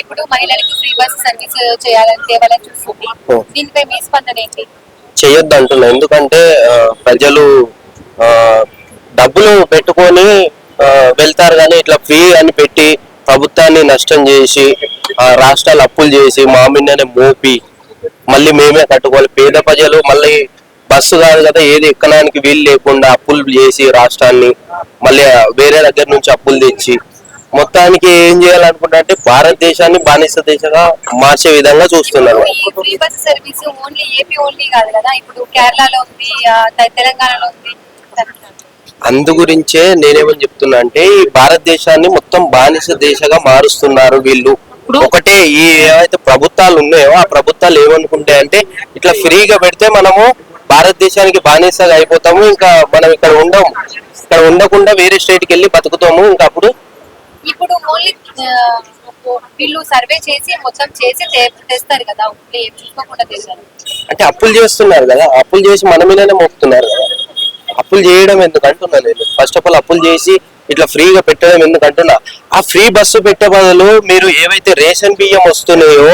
ఇప్పుడు మహిళలకు free bus service చేయాలని తేవాలని చూస్తుంది ఓ. దీనిపై మీ స్పందన ఏంటి? చేయొద్దు అంటున్నా. ఎందుకంటే ప్రజలు డబ్బులు పెట్టుకొని వెళ్తారు కానీ ఇట్లా ఫ్రీ అని పెట్టి ప్రభుత్వాన్ని నష్టం చేసి ఆ, రాష్ట్రాలు అప్పులు చేసి మా మీదనే మోపి మళ్ళీ మేమే కట్టుకోవాలి. పేద ప్రజలు మళ్ళీ బస్సు కాదు కదా ఏది ఎక్కడానికి వీలు లేకుండా అప్పులు చేసి రాష్ట్రాన్ని మళ్ళీ వేరే దగ్గర నుంచి అప్పులు తెచ్చి మొత్తానికి ఏం చేయాలనుకుంటా అంటే భారతదేశాన్ని బానిస దేశంగా మార్చే విధంగా చూస్తున్నారు ఈ free bus service only AP only కాదు కదా? ఇప్పుడు కేరళలో ఉంది ఆ, తె- తెలంగాణలో ఉంది. అందు గురించే నేనేమని చెప్తున్నా అంటే ఈ భారతదేశాన్ని మొత్తం బానిస దేశంగా మారుస్తున్నారు వీళ్ళు. ఒకటే ఈ ఏవైతే ప్రభుత్వాలు ఉన్నాయో ఆ ప్రభుత్వాలు ఏమనుకుంటాయి అంటే ఇట్లా ఫ్రీగా పెడితే మనము భారతదేశానికి బానిసగా అయిపోతాము. ఇంకా మనం ఇక్కడ ఉండము ఇక్కడ ఉండకుండా వేరే స్టేట్కి వెళ్ళి బతుకుతాము. ఇంకా అప్పుడు ఇప్పుడు ఓన్లీ వీళ్ళు సర్వే చేసి మొత్తం చేసి తెస్తారు కదా ఓన్లీ చూసుకోకుండా తెస్తారు అంటే అప్పులు చేస్తున్నారు కదా అప్పులు చేసి మన మీదనే మోపుతున్నారు కదా. అప్పులు చేయడం ఎందుకు అంటున్నా నేను. ఫస్ట్ ఆఫ్ ఆల్ అప్పులు చేసి ఇట్లా ఫ్రీగా పెట్టడం ఎందుకు అంటున్నా. ఆ ఫ్రీ బస్సు పెట్టే బదులు మీరు ఏవైతే రేషన్ బియ్యం వస్తున్నాయో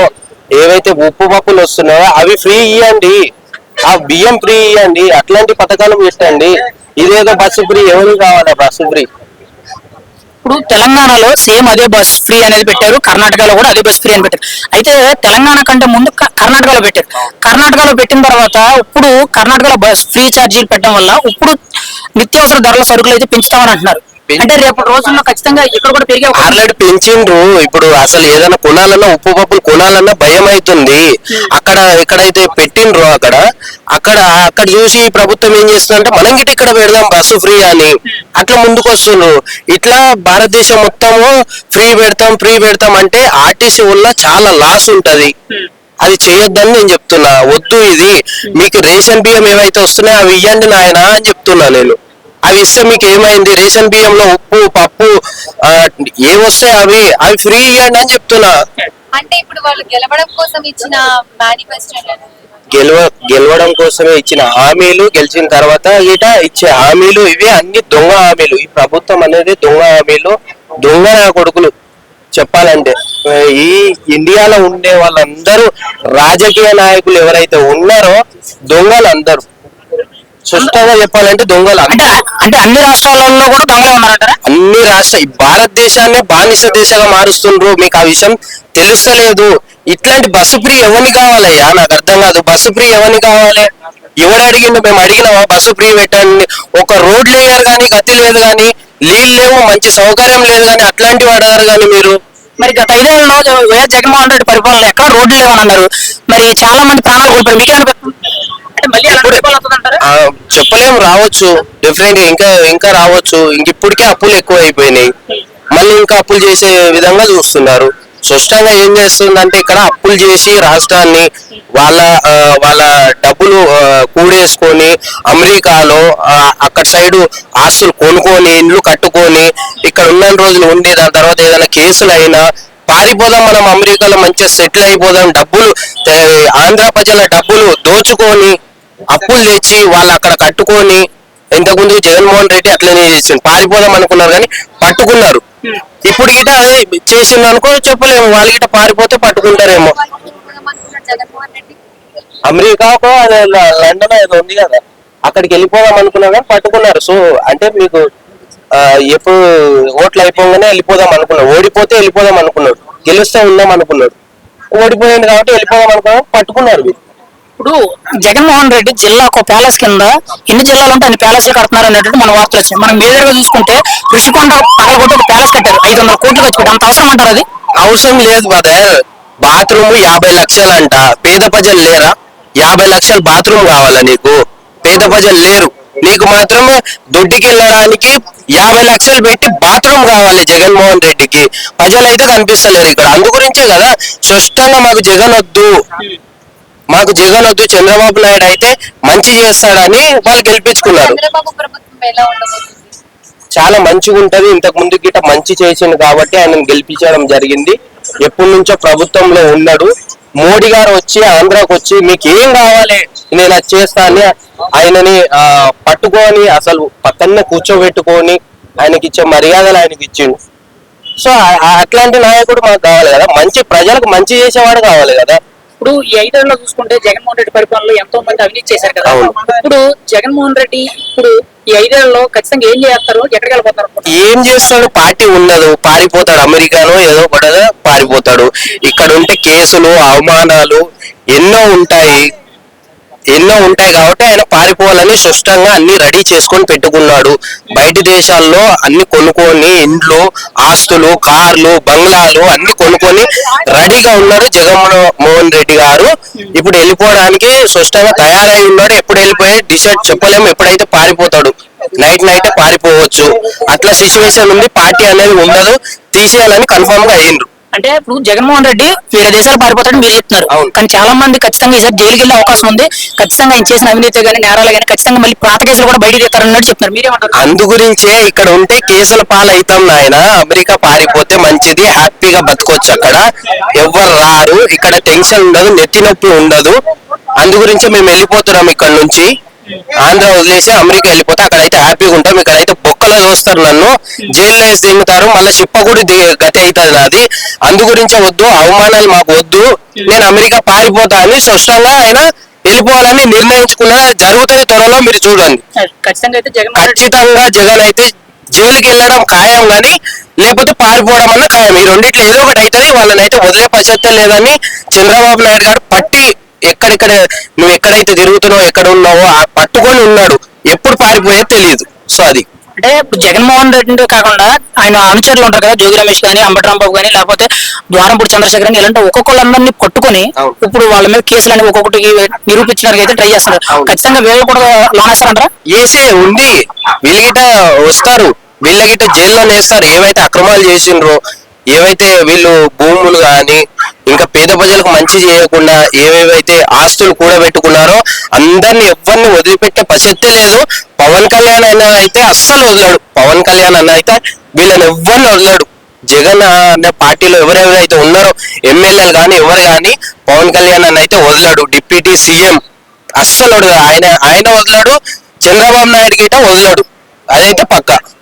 ఏవైతే ఉప్పు పప్పులు వస్తున్నాయో అవి ఫ్రీ ఇవ్వండి ఆ బియ్యం ఫ్రీ ఇవ్వండి అట్లాంటి పథకాలు పెట్టండి. ఇదేదో బస్సు ఫ్రీ ఎవరికి కావాలా బస్సు ఫ్రీ? ఇప్పుడు తెలంగాణలో సేమ్ అదే బస్ ఫ్రీ అనేది పెట్టారు కర్ణాటకలో కూడా అదే బస్ ఫ్రీ అని పెట్టారు. అయితే తెలంగాణ కంటే ముందు కర్ణాటకలో పెట్టారు. కర్ణాటకలో పెట్టిన తర్వాత ఇప్పుడు కర్ణాటకలో బస్ ఫ్రీ ఛార్జీలు పెట్టడం వల్ల ఇప్పుడు నిత్యావసర ధరల సరుకులు అయితే పెంచుతామని అంటున్నారు. అంటే రేపు రోజుల్లో ఖచ్చితంగా ఇక్కడ కూడా పెరిగే ఆల్రెడీ పెంచిండ్రు. ఇప్పుడు అసలు ఏదైనా కొనాలన్నా ఉప్పు పప్పులు కొనాలన్నా భయం అవుతుంది అక్కడ ఎక్కడైతే పెట్టిండ్రు అక్కడ అక్కడ అక్కడ చూసి ప్రభుత్వం ఏం చేస్తుందంటే మనం గిట్ట ఇక్కడ పెడదాం బస్సు ఫ్రీ అని. అట్లా ముందుకు వస్తుండ్రు ఇట్లా భారతదేశం మొత్తము ఫ్రీ పెడతాం ఫ్రీ పెడతాం అంటే ఆర్టీసీ వల్ల చాలా లాస్ ఉంటది. అది చేయొద్దని నేను చెప్తున్నా. వద్దు ఇది. మీకు రేషన్ బియ్యం ఏవైతే వస్తున్నాయో అవి ఇవ్వండి నాయనా అని చెప్తున్నా నేను. అవి ఇస్తే మీకు ఏమైంది? రేషన్ బియ్యంలో ఉప్పు పప్పు ఆ, ఏమొస్తాయి అవి? అవి ఫ్రీ ఇవ్వండి అని చెప్తున్నా. అంటే ఇప్పుడు వాళ్ళు గెలవడం కోసం ఇచ్చిన మేనిఫెస్టో గెలవ గెలవడం కోసమే ఇచ్చిన హామీలు గెలిచిన తర్వాత ఇట ఇచ్చే హామీలు ఇవి అన్ని దొంగ హామీలు. ఈ ప్రభుత్వం అనేది దొంగ హామీలు దొంగ కొడుకులు చెప్పాలంటే. ఈ ఇండియాలో ఉండే వాళ్ళందరూ రాజకీయ నాయకులు ఎవరైతే ఉన్నారో దొంగలు అందరూ స్పష్టంగా చెప్పాలంటే దొంగలు అంటే అంటే అన్ని రాష్ట్రాలలో కూడా దొంగలు ఉన్నారంటారా? అన్ని రాష్ట్ర ఈ భారతదేశాన్ని బానిస దేశంగా మారుస్తుండ్రు. మీకు ఆ విషయం తెలుస్తలేదు. ఇట్లాంటి బస్సు ఫ్రీ ఎవరిని కావాలయ్యా నాకు అర్థం కాదు. బస్సు ఫ్రీ ఎవరిని కావాలి? ఎవడు అడిగిండు? మేము అడిగినామా? బస్సు ఫ్రీ పెట్టండి. ఒక రోడ్ లేయర్ కానీ గతి లేదు కానీ నీళ్ళు లేవు మంచి సౌకర్యం లేదు కానీ అట్లాంటివి అడగారు కానీ మీరు. మరి గత ఐదేళ్ళలో వైఎస్ జగన్మోహన్ రెడ్డి పరిపాలన ఎక్కడ రోడ్లు లేవని అన్నారు మరి చాలా మంది ప్రాణాలు కోల్పోయారు. మీకే అనిపిస్తుంది అంటే మళ్ళీ అలాంటి ఇప్పుడు- పరిపాలన వస్తుందంటారా? చెప్పలేము చెప్పలేం రావచ్చు. డెఫినెట్ ఇంకా ఇంకా రావచ్చు. ఇంక ఇప్పటికే అప్పులు ఎక్కువ అయిపోయినాయి మళ్ళీ ఇంకా అప్పులు చేసే విధంగా చూస్తున్నారు. స్పష్టంగా ఏం చేస్తుందంటే ఇక్కడ అప్పులు చేసి రాష్ట్రాన్ని వాళ్ళ వాళ్ళ డబ్బులు కూడేసుకొని అమెరికాలో అక్కడ సైడు ఆస్తులు కొనుక్కొని ఇండ్లు కట్టుకొని ఇక్కడ ఉన్న రోజులు ఉండి దాని తర్వాత ఏదైనా కేసులు అయినా పారిపోదాం మనం అమెరికాలో మంచిగా సెటిల్ అయిపోదాం డబ్బులు ఆంధ్ర ప్రజల డబ్బులు దోచుకొని అప్పులు తెచ్చి వాళ్ళు అక్కడ కట్టుకొని ఇంతకుముందు జగన్మోహన్ రెడ్డి అట్లనే చేసిండు. పారిపోదాం అనుకున్నారు కానీ పట్టుకున్నారు. ఇప్పుడు గిట అదే చేసిండు అనుకో చెప్పలేము. వాళ్ళు గిట పారిపోతే పట్టుకుంటారేమో. అమెరికాకో అదే లండన్ ఏదో ఉంది కదా. అక్కడికి వెళ్ళిపోదాం అనుకున్నారు కానీ పట్టుకున్నారు. సో అంటే మీకు ఎప్పుడు ఓట్లు అయిపోగానే వెళ్ళిపోదాం అనుకున్నాడు ఓడిపోతే వెళ్ళిపోదాం అనుకున్నాడు గెలిస్తే ఉందాం అనుకున్నాడు ఓడిపోయింది కాబట్టి వెళ్ళిపోదాం అనుకున్నాడు పట్టుకున్నారు. ఇప్పుడు జగన్మోహన్ రెడ్డి జిల్లాకు ప్యాలెస్ కింద ఎన్ని జిల్లాలు ఉంటే అన్ని ప్యాలెస్లు కడుతున్నారు అనేటువంటి మన వార్తలు వచ్చాయి మనం మేజర్గా చూసుకుంటే ఋషికొండ పగలగొట్టి ఒక ప్యాలెస్ కట్టారు ఐదు వందల కోట్లు ఖర్చు అంత అవసరం అంటారు అది? అవసరం లేదు బ్రదర్. బాత్రూమ్ యాభై లక్షలు అంట పేద ప్రజలు లేరా? యాభై లక్షలు బాత్రూమ్ కావాలా నీకు? పేద ప్రజలు లేరు. నీకు మాత్రం దొడ్డికి వెళ్ళడానికి యాభై లక్షలు పెట్టి బాత్రూమ్ కావాలి జగన్మోహన్ రెడ్డికి. ప్రజలైతే కనిపిస్తలేరు ఇక్కడ. అందు గురించే కదా స్పష్టంగా మాకు జగన్ వద్దు. మాకు జగన్ వద్దు చంద్రబాబు నాయుడు అయితే మంచి చేస్తాడని వాళ్ళు గెలిపించుకున్నారు. చాలా మంచిగా ఉంటది. ఇంతకు ముందు గిట మంచి చేసిండు కాబట్టి ఆయనను గెలిపించడం జరిగింది. ఎప్పటి నుంచో ప్రభుత్వంలో ఉన్నాడు. మోడీ గారు వచ్చి ఆంధ్రాకి వచ్చి మీకు ఏం కావాలి? నేను అది చేస్తా అని ఆయనని పట్టుకొని అసలు పక్కనే కూర్చోబెట్టుకొని ఆయనకి ఇచ్చే మర్యాదలు ఆయనకి ఇచ్చిండు. సో అట్లాంటి నాయకుడు మాకు కావాలి కదా. మంచి ప్రజలకు మంచి చేసేవాడు కావాలి కదా. ఇప్పుడు ఈ ఐదేళ్ళలో చూసుకుంటే జగన్మోహన్ రెడ్డి పరిపాలనలో ఎంతో మంది అవినీతి చేశారు కదా. ఇప్పుడు జగన్మోహన్ రెడ్డి ఇప్పుడు ఈ ఐదేళ్ళలో ఖచ్చితంగా ఏం చేస్తారు? ఎక్కడికి వెళ్ళిపోతారు? ఏం చేస్తాడు? పార్టీ ఉండదు పారిపోతాడు అమెరికానో ఏదో ఒకటి పారిపోతాడు. ఇక్కడ ఉంటే కేసులు అవమానాలు ఎన్నో ఉంటాయి. ఎన్నో ఉంటాయి కాబట్టి ఆయన పారిపోవాలని స్పష్టంగా అన్ని రెడీ చేసుకొని పెట్టుకున్నాడు. బయట దేశాల్లో అన్ని కొనుక్కొని ఇండ్లు ఆస్తులు కార్లు బంగ్లాలు అన్ని కొనుక్కొని రెడీగా ఉన్నాడు జగన్మోహన్ రెడ్డి గారు. ఇప్పుడు వెళ్ళిపోవడానికి స్పష్టంగా తయారై ఉన్నాడు. ఎప్పుడు వెళ్ళిపోయి డిసైడ్ చెప్పలేము. ఎప్పుడైతే పారిపోతాడు నైట్ నైట్ పారిపోవచ్చు. అట్లా సిచ్యువేషన్ ఉంది. పార్టీ అనేది ఉండదు. తీసేయాలని కన్ఫర్మ్గా అయ్యిండ్రు. అంటే ఇప్పుడు జగన్మోహన్ రెడ్డి వేరే దేశాలు పారిపోతాడని మీరు చెప్తున్నారు. కానీ చాలా మంది ఖచ్చితంగా ఈసారి జైలుకి వెళ్ళే అవకాశం ఉంది. ఖచ్చితంగా ఆయన చేసిన అవినీతి కానీ నేరాలు కానీ ఖచ్చితంగా మళ్ళీ పాత కేసులు కూడా బయట తీస్తారన్నట్టు చెప్తున్నారు. మీరేమంటారు? అందు గురించే ఇక్కడ ఉంటే కేసుల పాలైతాం నాయన. అమెరికా పారిపోతే మంచిది హ్యాపీగా బతకొచ్చు అక్కడ. ఎవ్వరు రారు. ఇక్కడ టెన్షన్ ఉండదు నెత్తి నొప్పి ఉండదు. అందు గురించే మేము వెళ్ళిపోతున్నాం ఇక్కడ నుంచి. ఆంధ్ర వదిలేసి అమెరికా వెళ్ళిపోతే అక్కడైతే హ్యాపీగా ఉంటాం. ఇక్కడైతే బొక్కలో చూస్తారు నన్ను. జైల్లో వేసి దిగుతారు మళ్ళీ చిప్ప కూడా గతి అవుతుంది నాది. అందు గురించే వద్దు. అవమానాలు మాకు వద్దు. నేను అమెరికా పారిపోతా అని స్పష్టంగా ఆయన వెళ్ళిపోవాలని నిర్ణయించుకున్నా జరుగుతుంది త్వరలో మీరు చూడండి. ఖచ్చితంగా అయితే జగన్ అయితే జైలుకి వెళ్ళడం ఖాయం గాని లేకపోతే పారిపోవడం అన్న ఖాయం. ఈ రెండిట్లో ఏదో ఒకటి అవుతుంది వాళ్ళని అయితే వదిలే ప్రసక్తే లేదని చంద్రబాబు నాయుడు గారు పట్టి ఎక్కడెక్కడ నువ్వు ఎక్కడైతే తిరుగుతున్నావు ఎక్కడ ఉన్నావో ఆ పట్టుకొని ఉన్నాడు. ఎప్పుడు పారిపోయేది తెలియదు. సో అది. అంటే ఇప్పుడు జగన్మోహన్ రెడ్డి కాకుండా ఆయన అనుచరులు ఉంటారు కదా జోగి రమేష్ కానీ అంబటి రాంబాబు కానీ లేకపోతే ద్వారంపూడి చంద్రశేఖర్ కానీ ఇలాంటి ఒక్కొక్కళ్ళందరినీ పట్టుకొని. ఇప్పుడు వాళ్ళ మీద కేసులు అని ఒక్కొక్కటి నిరూపించడానికి అయితే ట్రై చేస్తున్నారు. ఖచ్చితంగా వీళ్ళు కూడా లోనేస్తారంటారా ఏసే ఉంది. వీళ్ళగిట వస్తారు. వీళ్ళగిట జైల్లో వేస్తారు ఏవైతే అక్రమాలు చేసిండ్రో ఏవైతే వీళ్ళు భూములు గాని ఇంకా పేద ప్రజలకు మంచి చేయకుండా ఏవేవైతే ఆస్తులు కూడబెట్టుకున్నారో అందరిని ఎవరిని వదిలిపెట్టే ప్రసక్తే లేదు. పవన్ కళ్యాణ్ అయినా అయితే అస్సలు వదలడు. పవన్ కళ్యాణ్ అన్న అయితే వీళ్ళని ఎవరిని వదలడు. జగన్ అనే పార్టీలో ఎవరెవరైతే ఉన్నారో ఎమ్మెల్యేలు కానీ ఎవరు కానీ పవన్ కళ్యాణ్ అన్న అయితే వదలడు. డిప్యూటీ సీఎం అస్సలు ఆయన ఆయన వదలడు. చంద్రబాబు నాయుడు గిట వదలడు. అదైతే పక్క.